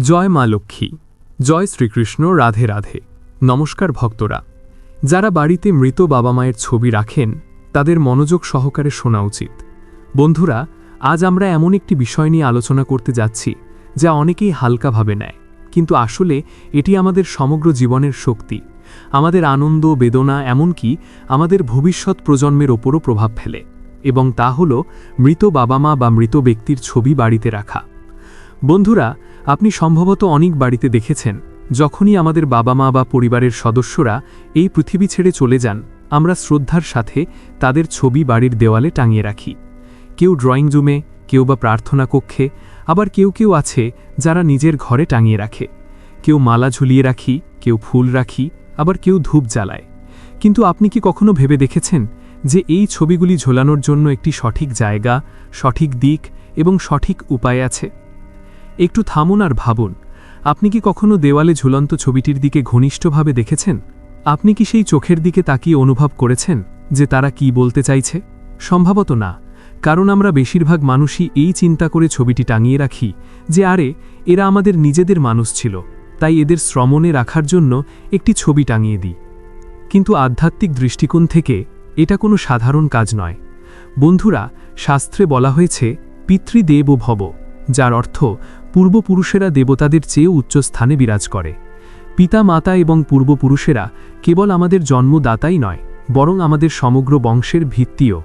জয় মা লক্ষ্মী, জয় শ্রীকৃষ্ণ, রাধে রাধে। নমস্কার ভক্তরা। যারা বাড়িতে মৃত বাবা মায়ের ছবি রাখেন, তাদের মনোযোগ সহকারে শোনা উচিত। বন্ধুরা, আজ আমরা এমন একটি বিষয় নিয়ে আলোচনা করতে যাচ্ছি, যা অনেকেই হালকাভাবে নেয়। কিন্তু আসলে এটি আমাদের সমগ্র জীবনের শক্তি। আমাদের আনন্দ, বেদনা, এমনকি আমাদের ভবিষ্যৎ প্রজন্মের ওপরও প্রভাব ফেলে। এবং তা হল মৃত বাবা মা বা মৃত ব্যক্তির ছবি বাড়িতে রাখা। বন্ধুরা, আপনি সম্ভবত অনেক বাড়িতে দেখেছেন, যখনই আমাদের বাবা মা বা পরিবারের সদস্যরা এই পৃথিবী ছেড়ে চলে যান, আমরা শ্রদ্ধার সাথে তাদের ছবি বাড়ির দেওয়ালে টাঙিয়ে রাখি। কেউ ড্রয়িং রুমে, কেউ বা প্রার্থনা কক্ষে, আবার কেউ কেউ আছে যারা নিজের ঘরে টাঙিয়ে রাখে। কেউ মালা ঝুলিয়ে রাখি, কেউ ফুল রাখি, আবার কেউ ধূপ জ্বালায়। কিন্তু আপনি কি কখনো ভেবে দেখেছেন যে এই ছবিগুলি ঝোলানোর জন্য একটি সঠিক জায়গা, সঠিক দিক এবং সঠিক উপায় আছে? একটু থামুন আর ভাবুন, আপনি কি কখনো দেওয়ালে ঝুলন্ত ছবিটির দিকে ঘনিষ্ঠভাবে দেখেছেন? আপনি কি সেই চোখের দিকে তাকিয়ে অনুভব করেছেন যে তারা কি বলতে চাইছে? সম্ভবত না, কারণ আমরা বেশিরভাগ মানুষই এই চিন্তা করে ছবিটি টাঙিয়ে রাখি যে আরে, এরা আমাদের নিজেদের মানুষ ছিল, তাই এদের শ্রমণে রাখার জন্য একটি ছবি টাঙিয়ে দিই। কিন্তু আধ্যাত্মিক দৃষ্টিকোণ থেকে এটা কোনো সাধারণ কাজ নয়। বন্ধুরা, শাস্ত্রে বলা হয়েছে, পিতৃদেব ও ভব, যার অর্থ পূর্বপুরুষেরা দেবতাদের চেয়ে উচ্চ স্থানে বিরাজ করে। পিতা, মাতা এবং পূর্বপুরুষেরা কেবল আমাদের জন্মদাতাই নয়, বরং আমাদের সমগ্র বংশের ভিত্তিও।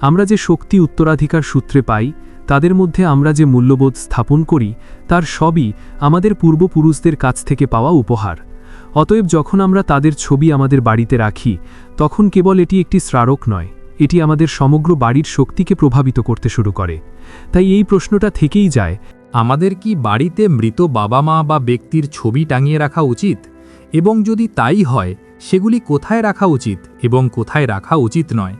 আমরা যে শক্তি উত্তরাধিকার সূত্রে পাই, তাদের মধ্যে আমরা যে মূল্যবোধ স্থাপন করি, তার সবই আমাদের পূর্বপুরুষদের কাছ থেকে পাওয়া উপহার। অতএব যখন আমরা তাদের ছবি আমাদের বাড়িতে রাখি, তখন কেবল এটি একটি স্মারক নয়, এটি আমাদের সমগ্র বাড়ির শক্তিকে প্রভাবিত করতে শুরু করে। তাই এই প্রশ্নটা থেকেই যায় আমাদের কি বাড়িতে মৃত বাবা মা বা ব্যক্তির ছবি টাঙিয়ে রাখা উচিত? এবং যদি তাই হয়, সেগুলি কোথায় রাখা উচিত এবং কোথায় রাখা উচিত নয়?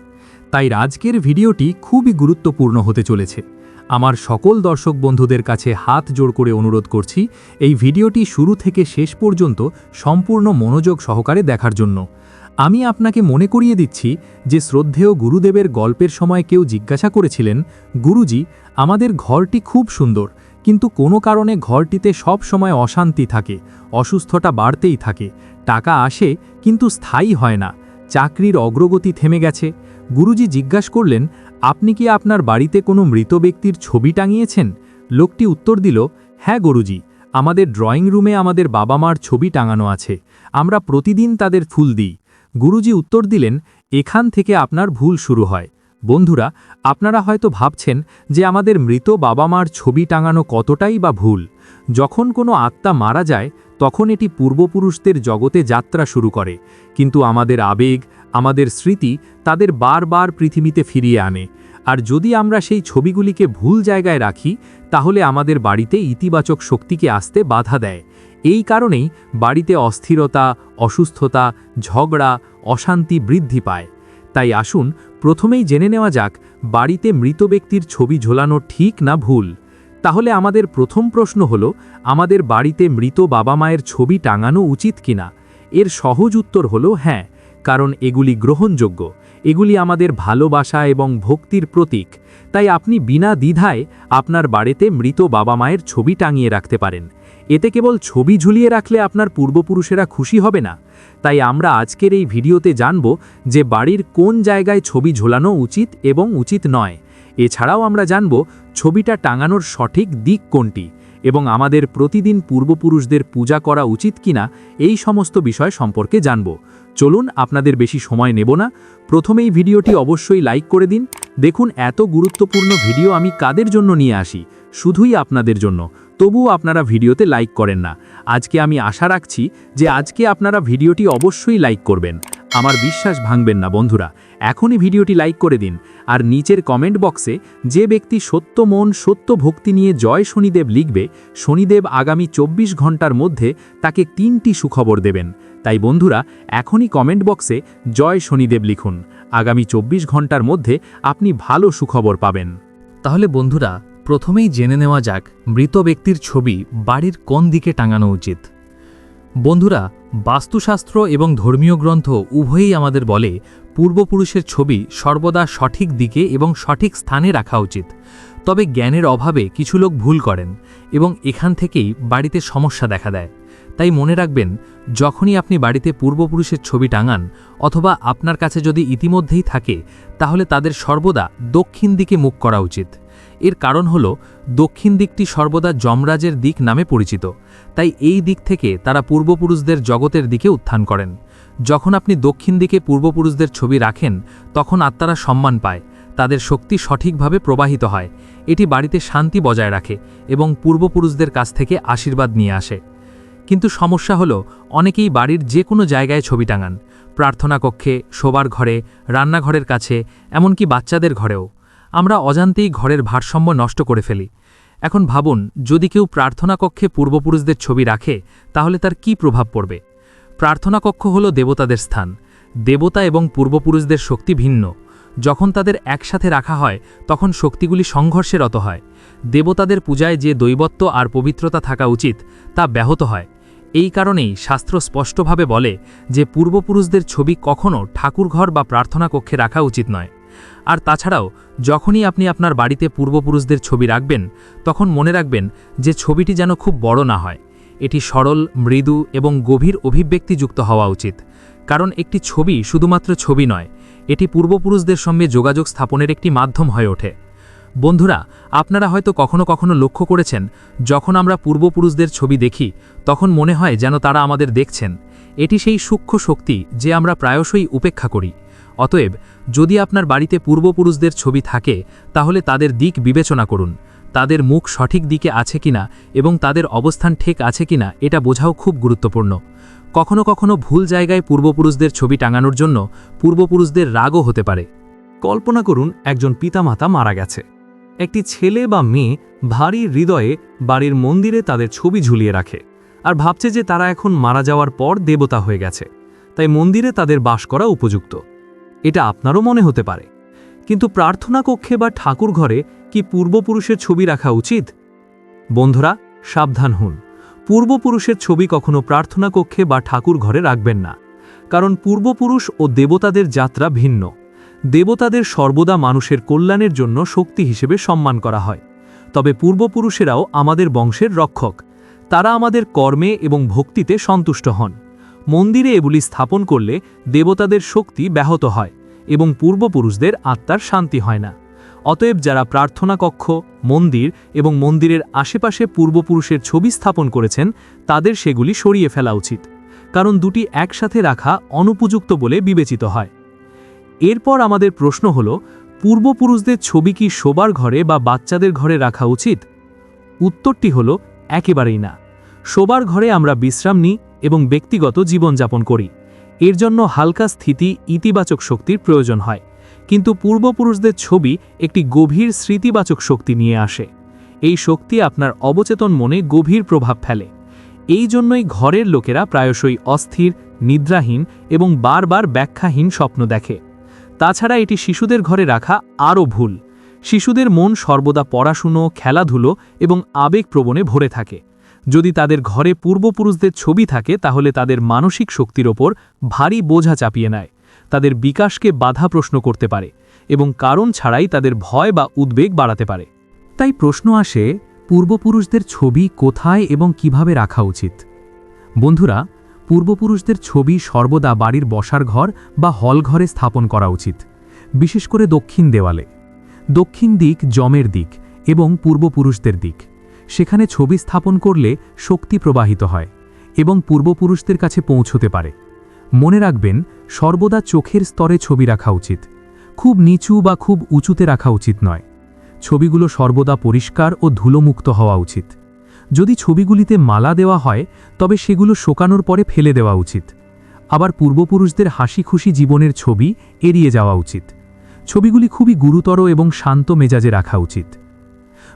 তাই আজকের ভিডিওটি খুবই গুরুত্বপূর্ণ হতে চলেছে। আমার সকল দর্শক বন্ধুদের কাছে হাত জোড় করে অনুরোধ করছি, এই ভিডিওটি শুরু থেকে শেষ পর্যন্ত সম্পূর্ণ মনোযোগ সহকারে দেখার জন্য। আমি আপনাকে মনে করিয়ে দিচ্ছি যে শ্রদ্ধেয় গুরুদেবের গল্পের সময় কেউ জিজ্ঞাসা করেছিলেন, গুরুজি, আমাদের ঘরটি খুব সুন্দর। কিন্তু কোনো কারণে ঘরটিতে সব সময় অশান্তি থাকে, অসুস্থতা বাড়তেই থাকে, টাকা আসে কিন্তু স্থায়ী হয় না, চাকরির অগ্রগতি থেমে গেছে। গুরুজি জিজ্ঞাসা করলেন, আপনি কি আপনার বাড়িতে কোনো মৃত ব্যক্তির ছবি টাঙিয়েছেন? লোকটি উত্তর দিল হ্যাঁ গুরুজি, আমাদের ড্রয়িং রুমে আমাদের বাবা মার ছবি টাঙানো আছে, আমরা প্রতিদিন তাদের ফুল দিই। গুরুজি উত্তর দিলেন, এখান থেকে আপনার ভুল শুরু হয়। বন্ধুরা, আপনারা হয়তো ভাবছেন যে আমাদের মৃত বাবা মার ছবি টাঙানো কতটাই বা ভুল। যখন কোনো আত্মা মারা যায়, তখন এটি পূর্বপুরুষদের জগতে যাত্রা শুরু করে। কিন্তু আমাদের আবেগ, আমাদের স্মৃতি তাদের বারবার পৃথিবীতে ফিরিয়ে আনে। আর যদি আমরা সেই ছবিগুলিকে ভুল জায়গায় রাখি, তাহলে আমাদের বাড়িতে ইতিবাচক শক্তিকে আসতে বাধা দেয়। এই কারণেই বাড়িতে অস্থিরতা, অসুস্থতা, ঝগড়া, অশান্তি বৃদ্ধি পায়। তাই আসুন, প্রথমেই জেনে নেওয়া যাক, বাড়িতে মৃত ব্যক্তির ছবি ঝোলানো ঠিক না ভুল। তাহলে আমাদের প্রথম প্রশ্ন হল, আমাদের বাড়িতে মৃত বাবা মায়ের ছবি টাঙানো উচিত কিনা? এর সহজ উত্তর হল হ্যাঁ কারণ এগুলি গ্রহণযোগ্য। এগুলি আমাদের ভালোবাসা এবং ভক্তির প্রতীক। তাই আপনি বিনা দ্বিধায় আপনার বাড়িতে মৃত বাবা মায়ের ছবি টাঙিয়ে রাখতে পারেন। এতে কেবল ছবি ঝুলিয়ে রাখলে আপনার পূর্বপুরুষেরা খুশি হবে না। তাই আমরা আজকের এই ভিডিওতে জানব যে বাড়ির কোন জায়গায় ছবি ঝোলানো উচিত এবং উচিত নয়। এছাড়াও আমরা জানব ছবিটা টাঙানোর সঠিক দিক কোনটি এবং আমাদের প্রতিদিন পূর্বপুরুষদের পূজা করা উচিত কিনা এই সমস্ত বিষয় সম্পর্কে জানব। চলুন আপনাদের বেশি সময় নেব না। প্রথমেই ভিডিওটি অবশ্যই লাইক করে দিন। দেখুন এত গুরুত্বপূর্ণ ভিডিও আমি কাদের জন্য নিয়ে আসি? শুধুই আপনাদের জন্য। তবুও আপনারা ভিডিওতে লাইক করেন না। আজকে আমি আশা রাখছি যে আজকে আপনারা ভিডিওটি অবশ্যই লাইক করবেন। আমার বিশ্বাস ভাঙবেন না বন্ধুরা। এখনই ভিডিওটি লাইক করে দিন। আর নিচের কমেন্ট বক্সে যে ব্যক্তি সত্য মন, সত্য ভক্তি নিয়ে জয় শনিদেব লিখবে, শনিদেব আগামী চব্বিশ ঘণ্টার মধ্যে তাকে তিনটি সুখবর দেবেন। তাই বন্ধুরা, এখনই কমেন্ট বক্সে জয় শনিদেব লিখুন। আগামী চব্বিশ ঘণ্টার মধ্যে আপনি ভালো সুখবর পাবেন। তাহলে বন্ধুরা প্রথমেই জেনে নেওয়া যাক মৃত ব্যক্তির ছবি বাড়ির কোন দিকে টাঙানো উচিত। বন্ধুরা, বাস্তুশাস্ত্র এবং ধর্মীয় গ্রন্থ উভয়ই আমাদের বলে পূর্বপুরুষের ছবি সর্বদা সঠিক দিকে এবং সঠিক স্থানে রাখা উচিত। তবে জ্ঞানের অভাবে কিছু লোক ভুল করেন এবং এখান থেকেই বাড়িতে সমস্যা দেখা দেয়। তাই মনে রাখবেন, যখনই আপনি বাড়িতে পূর্বপুরুষের ছবি টাঙান অথবা আপনার কাছে যদি ইতিমধ্যেই থাকে, তাহলে তাদের সর্বদা দক্ষিণ দিকে মুখ করা উচিত। এর কারণ হল, দক্ষিণ দিকটি সর্বদা যমরাজের দিক নামে পরিচিত। তাই এই দিক থেকে তারা পূর্বপুরুষদের জগতের দিকে উত্থান করেন। যখন আপনি দক্ষিণ দিকে পূর্বপুরুষদের ছবি রাখেন, তখন আত্মারা সম্মান পায়, তাদের শক্তি সঠিকভাবে প্রবাহিত হয়। এটি বাড়িতে শান্তি বজায় রাখে এবং পূর্বপুরুষদের কাছ থেকে আশীর্বাদ নিয়ে আসে। কিন্তু সমস্যা হলো, অনেকেই বাড়ির যে কোনো জায়গায় ছবি টাঙান। প্রার্থনা কক্ষে, শোবার ঘরে, রান্নাঘরের কাছে, এমনকি বাচ্চাদের ঘরেও। আমরা অজান্তেই ঘরের ভারসাম্য নষ্ট করে ফেলি। এখন ভাবুন, যদি কেউ প্রার্থনা কক্ষে পূর্বপুরুষদের ছবি রাখে, তাহলে তার কি প্রভাব পড়বে? প্রার্থনা কক্ষ হল দেবতাদের স্থান। দেবতা এবং পূর্বপুরুষদের শক্তি ভিন্ন। যখন তাদের একসাথে রাখা হয়, তখন শক্তিগুলি সংঘর্ষেরত হয়। দেবতাদের পূজায় যে দৈবত্ব আর পবিত্রতা থাকা উচিত, তা ব্যাহত হয়। এই কারণেই শাস্ত্র স্পষ্টভাবে বলে যে পূর্বপুরুষদের ছবি কখনও ঠাকুরঘর বা প্রার্থনা কক্ষে রাখা উচিত নয়। আর তাছাড়াও, যখনই আপনি আপনার বাড়িতে পূর্বপুরুষদের ছবি রাখবেন, তখন মনে রাখবেন যে ছবিটি যেন খুব বড় না হয়। এটি সরল, মৃদু এবং গভীর অভিব্যক্তিযুক্ত হওয়া উচিত। কারণ একটি ছবি শুধুমাত্র ছবি নয়, এটি পূর্বপুরুষদের সঙ্গে যোগাযোগ স্থাপনের একটি মাধ্যম হয়ে ওঠে। বন্ধুরা, আপনারা হয়তো কখনো কখনো লক্ষ্য করেছেন, যখন আমরা পূর্বপুরুষদের ছবি দেখি, তখন মনে হয় যেন তারা আমাদের দেখছেন। এটি সেই সূক্ষ্ম শক্তি যে আমরা প্রায়শই উপেক্ষা করি। অতএব যদি আপনার বাড়িতে পূর্বপুরুষদের ছবি থাকে, তাহলে তাদের দিক বিবেচনা করুন। তাদের মুখ সঠিক দিকে আছে কিনা এবং তাদের অবস্থান ঠিক আছে কিনা, এটা বোঝাও খুব গুরুত্বপূর্ণ। কখনো কখনো ভুল জায়গায় পূর্বপুরুষদের ছবি টাঙানোর জন্য পূর্বপুরুষদের রাগও হতে পারে। কল্পনা করুন, একজন পিতামাতা মারা গেছে। একটি ছেলে বা মেয়ে ভারী হৃদয়ে বাড়ির মন্দিরে তাদের ছবি ঝুলিয়ে রাখে আর ভাবছে যে তারা এখন মারা যাওয়ার পর দেবতা হয়ে গেছে। তাই মন্দিরে তাদের বাস করা উপযুক্ত। এটা আপনারও মনে হতে পারে। কিন্তু প্রার্থনা কক্ষে বা ঠাকুর ঘরে কি পূর্বপুরুষের ছবি রাখা উচিত? বন্ধুরা, সাবধান হন। পূর্বপুরুষের ছবি কখনো প্রার্থনা কক্ষে বা ঠাকুর ঘরে রাখবেন না। কারণ পূর্বপুরুষ ও দেবতাদের যাত্রা ভিন্ন। দেবতাদের সর্বদা মানুষের কল্যাণের জন্য শক্তি হিসেবে সম্মান করা হয়। তবে পূর্বপুরুষেরাও আমাদের বংশের রক্ষক। তারা আমাদের কর্মে এবং ভক্তিতে সন্তুষ্ট হন। মন্দিরে এগুলি স্থাপন করলে দেবতাদের শক্তি ব্যাহত হয় এবং পূর্বপুরুষদের আত্মার শান্তি হয় না। অতএব যারা প্রার্থনা কক্ষ, মন্দির এবং মন্দিরের আশেপাশে পূর্বপুরুষের ছবি স্থাপন করেছেন, তাদের সেগুলি সরিয়ে ফেলা উচিত, কারণ দুটি একসাথে রাখা অনুপযুক্ত বলে বিবেচিত হয়। এরপর আমাদের প্রশ্ন হল, পূর্বপুরুষদের ছবি কি শোবার ঘরে বা বাচ্চাদের ঘরে রাখা উচিত? উত্তরটি হল, একেবারেই না। শোবার ঘরে আমরা বিশ্রাম নিই এবং ব্যক্তিগত জীবনযাপন করি। এর জন্য হালকা স্থিতি ইতিবাচক শক্তির প্রয়োজন হয়। কিন্তু পূর্বপুরুষদের ছবি একটি গভীর স্মৃতিবাচক শক্তি নিয়ে আসে। এই শক্তি আপনার অবচেতন মনে গভীর প্রভাব ফেলে। এই জন্যই ঘরের লোকেরা প্রায়শই অস্থির, নিদ্রাহীন এবং বারবার ব্যাখ্যাহীন স্বপ্ন দেখে। তাছাড়া এটি শিশুদের ঘরে রাখা আরও ভুল। শিশুদের মন সর্বদা পড়াশুনো, খেলাধুলো এবং আবেগপ্রবণে ভরে থাকে। যদি তাদের ঘরে পূর্বপুরুষদের ছবি থাকে, তাহলে তাদের মানসিক শক্তির ওপর ভারী বোঝা চাপিয়ে নেয়। তাদের বিকাশকে বাধা প্রশ্ন করতে পারে এবং কারণ ছাড়াই তাদের ভয় বা উদ্বেগ বাড়াতে পারে। তাই প্রশ্ন আসে, পূর্বপুরুষদের ছবি কোথায় এবং কীভাবে রাখা উচিত? বন্ধুরা, পূর্বপুরুষদের ছবি সর্বদা বাড়ির বসার ঘর বা হল ঘরে স্থাপন করা উচিত, বিশেষ করে দক্ষিণ দেওয়ালে। দক্ষিণ দিক জমের দিক এবং পূর্বপুরুষদের দিক। সেখানে ছবি স্থাপন করলে শক্তি প্রবাহিত হয় এবং পূর্বপুরুষদের কাছে পৌঁছতে পারে। মনে রাখবেন, সর্বদা চোখের স্তরে ছবি রাখা উচিত। খুব নিচু বা খুব উঁচুতে রাখা উচিত নয়। ছবিগুলো সর্বদা পরিষ্কার ও ধুলোমুক্ত হওয়া উচিত। যদি ছবিগুলিতে মালা দেওয়া হয়, তবে সেগুলো শোকানোর পরে ফেলে দেওয়া উচিত। আবার পূর্বপুরুষদের হাসি খুশি জীবনের ছবি এড়িয়ে যাওয়া উচিত। ছবিগুলি খুবই গুরুতর এবং শান্ত মেজাজে রাখা উচিত।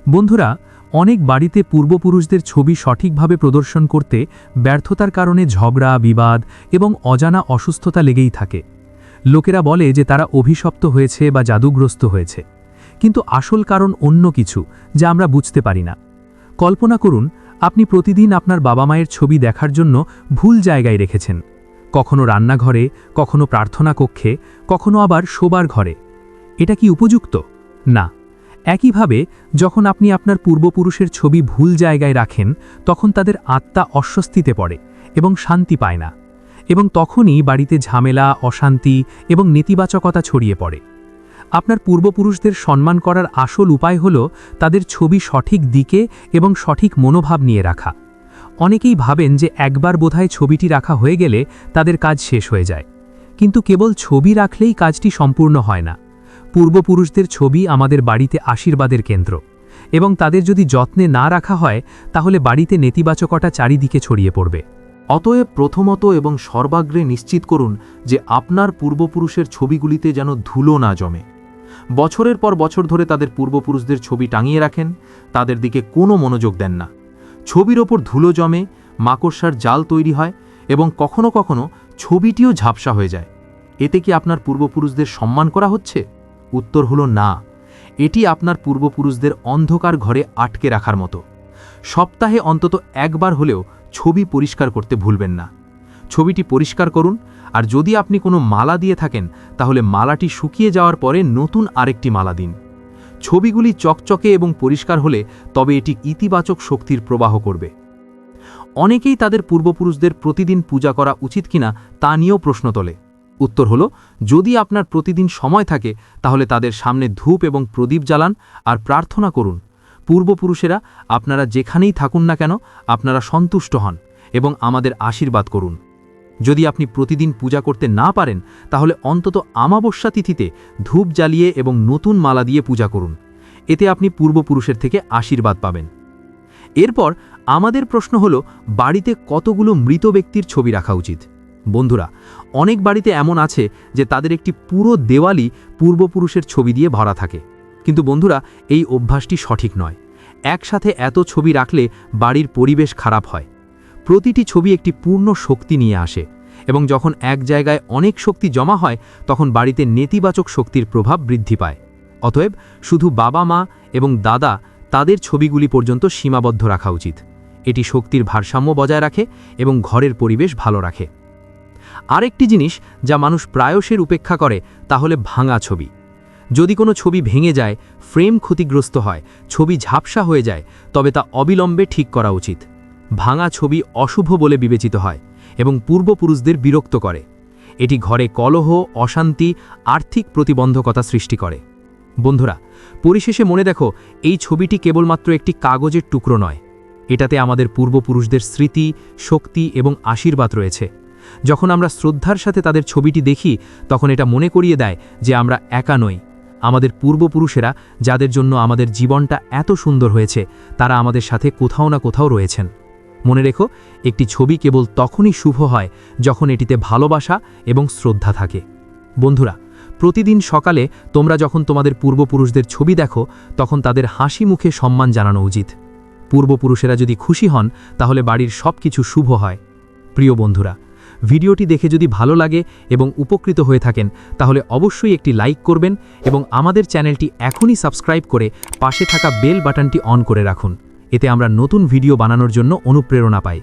বন্ধুরা অনেক বাড়িতে পূর্বপুরুষদের ছবি সঠিকভাবে প্রদর্শন করতে ব্যর্থতার কারণে ঝগড়া, বিবাদ এবং অজানা অসুস্থতা লেগেই থাকে। লোকেরা বলে যে তারা অভিশপ্ত হয়েছে বা জাদুগ্রস্ত হয়েছে। কিন্তু আসল কারণ অন্য কিছু যা আমরা বুঝতে পারি না। কল্পনা করুন, আপনি প্রতিদিন আপনার বাবা মায়ের ছবি দেখার জন্য ভুল জায়গায় রেখেছেন। কখনো রান্নাঘরে, কখনো প্রার্থনা কক্ষে, কখনো আবার শোবার ঘরে। এটা কি উপযুক্ত? না। একইভাবে, যখন আপনি আপনার পূর্বপুরুষের ছবি ভুল জায়গায় রাখেন, তখন তাদের আত্মা অস্বস্তিতে পড়ে এবং শান্তি পায় না এবং তখনই বাড়িতে ঝামেলা, অশান্তি এবং নেতিবাচকতা ছড়িয়ে পড়ে। আপনার পূর্বপুরুষদের সম্মান করার আসল উপায় হল তাদের ছবি সঠিক দিকে এবং সঠিক মনোভাব নিয়ে রাখা। অনেকেই ভাবেন যে একবার বোধহয় ছবিটি রাখা হয়ে গেলে তাদের কাজ শেষ হয়ে যায়। কিন্তু কেবল ছবি রাখলেই কাজটি সম্পূর্ণ হয় না। পূর্বপুরুষদের ছবি আমাদের বাড়িতে আশীর্বাদের কেন্দ্র। এবং তাদের যদি যত্নে না রাখা হয়, তাহলে বাড়িতে নেতিবাচকতা চারিদিকে ছড়িয়ে পড়বে। অতএব প্রথমত এবং সর্বাগ্রে নিশ্চিত করুন যে আপনার পূর্বপুরুষের ছবিগুলিতে যেন ধুলো না জমে। বছরের পর বছর ধরে তাদের পূর্বপুরুষদের ছবি টাঙিয়ে রাখেন, তাদের দিকে কোনো মনোযোগ দেন না। ছবির ওপর ধুলো জমে, মাকড়সার জাল তৈরি হয় এবং কখনো কখনো ছবিটিও ঝাপসা হয়ে যায়। এতে কি আপনার পূর্বপুরুষদের সম্মান করা হচ্ছে? উত্তর হলো না। এটি আপনার পূর্বপুরুষদের অন্ধকার ঘরে আটকে রাখার মতো। সপ্তাহে অন্তত একবার হলেও ছবি পরিষ্কার করতে ভুলবেন না। ছবিটি পরিষ্কার করুন, আর যদি আপনি কোনো মালা দিয়ে থাকেন, তাহলে মালাটি শুকিয়ে যাওয়ার পরে নতুন আরেকটি মালা দিন। ছবিগুলি চকচকে এবং পরিষ্কার হলে তবে এটি ইতিবাচক শক্তির প্রবাহ করবে। অনেকেই তাদের পূর্বপুরুষদের প্রতিদিন পূজা করা উচিত কিনা তা নিয়েও প্রশ্ন তোলে। উত্তর হলো, যদি আপনার প্রতিদিন সময় থাকে, তাহলে তাদের সামনে ধূপ এবং প্রদীপ জ্বালান আর প্রার্থনা করুন। পূর্বপুরুষেরা আপনারা যেখানেই থাকুন না কেন, আপনারা সন্তুষ্ট হন এবং আমাদের আশীর্বাদ করুন। যদি আপনি প্রতিদিন পূজা করতে না পারেন, তাহলে অন্তত আমাবস্যা তিথিতে ধূপ জ্বালিয়ে এবং নতুন মালা দিয়ে পূজা করুন। এতে আপনি পূর্বপুরুষের থেকে আশীর্বাদ পাবেন। এরপর আমাদের প্রশ্ন হল, বাড়িতে কতগুলো মৃত ব্যক্তির ছবি রাখা উচিত? বন্ধুরা, অনেক বাড়িতে এমন আছে যে তাদের একটি পুরো দেওয়ালি পূর্বপুরুষের ছবি দিয়ে ভরা থাকে। কিন্তু বন্ধুরা, এই অভ্যাসটি সঠিক নয়। একসাথে এত ছবি রাখলে বাড়ির পরিবেশ খারাপ হয়। প্রতিটি ছবি একটি পূর্ণ শক্তি নিয়ে আসে এবং যখন এক জায়গায় অনেক শক্তি জমা হয়, তখন বাড়িতে নেতিবাচক শক্তির প্রভাব বৃদ্ধি পায়। অতএব, শুধু বাবা মা এবং দাদা তাদের ছবিগুলি পর্যন্ত সীমাবদ্ধ রাখা উচিত। এটি শক্তির ভারসাম্য বজায় রাখে এবং ঘরের পরিবেশ ভালো রাখে। আরেকটি জিনিস যা মানুষ প্রায়শের উপেক্ষা করে তাহলে ভাঙা ছবি। যদি কোনো ছবি ভেঙে যায়, ফ্রেম ক্ষতিগ্রস্ত হয়, ছবি ঝাপসা হয়ে যায়, তবে তা অবিলম্বে ঠিক করা উচিত। ভাঙা ছবি অশুভ বলে বিবেচিত হয় এবং পূর্বপুরুষদের বিরক্ত করে। এটি ঘরে কলহ, অশান্তি, আর্থিক প্রতিবন্ধকতা সৃষ্টি করে। বন্ধুরা, পরিশেষে মনে দেখো, এই ছবিটি কেবলমাত্র একটি কাগজের টুকরো নয়। এটাতে আমাদের পূর্বপুরুষদের স্মৃতি, শক্তি এবং আশীর্বাদ রয়েছে। যখন আমরা শ্রদ্ধার সাথে তাদের ছবিটি দেখি, তখন এটা মনে করিয়ে দেয় যে আমরা একা নই। আমাদের পূর্বপুরুষেরা যাদের জন্য আমাদের জীবনটা এত সুন্দর হয়েছে, তারা আমাদের সাথে কোথাও না কোথাও রয়েছেন। মনে রেখো, একটি ছবি কেবল তখনই শুভ হয় যখন এটিতে ভালোবাসা এবং শ্রদ্ধা থাকে। বন্ধুরা, প্রতিদিন সকালে তোমরা যখন তোমাদের পূর্বপুরুষদের ছবি দেখো, তখন তাদের হাসি মুখে সম্মান জানানো উচিত। পূর্বপুরুষেরা যদি খুশি হন, তাহলে বাড়ির সব কিছু শুভ হয়। প্রিয় বন্ধুরা ভিডিওটি দেখে যদি ভালো লাগে এবং উপকৃত হয়ে থাকেন, তাহলে অবশ্যই একটি লাইক করবেন এবং আমাদের চ্যানেলটি এখনই সাবস্ক্রাইব করে পাশে থাকা বেল বাটনটি অন করে রাখুন। এতে আমরা নতুন ভিডিও বানানোর জন্য অনুপ্রেরণা পাই।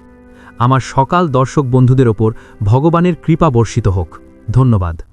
আমার সকাল দর্শক বন্ধুদের ওপর ভগবানের কৃপা বর্ষিত হোক। ধন্যবাদ।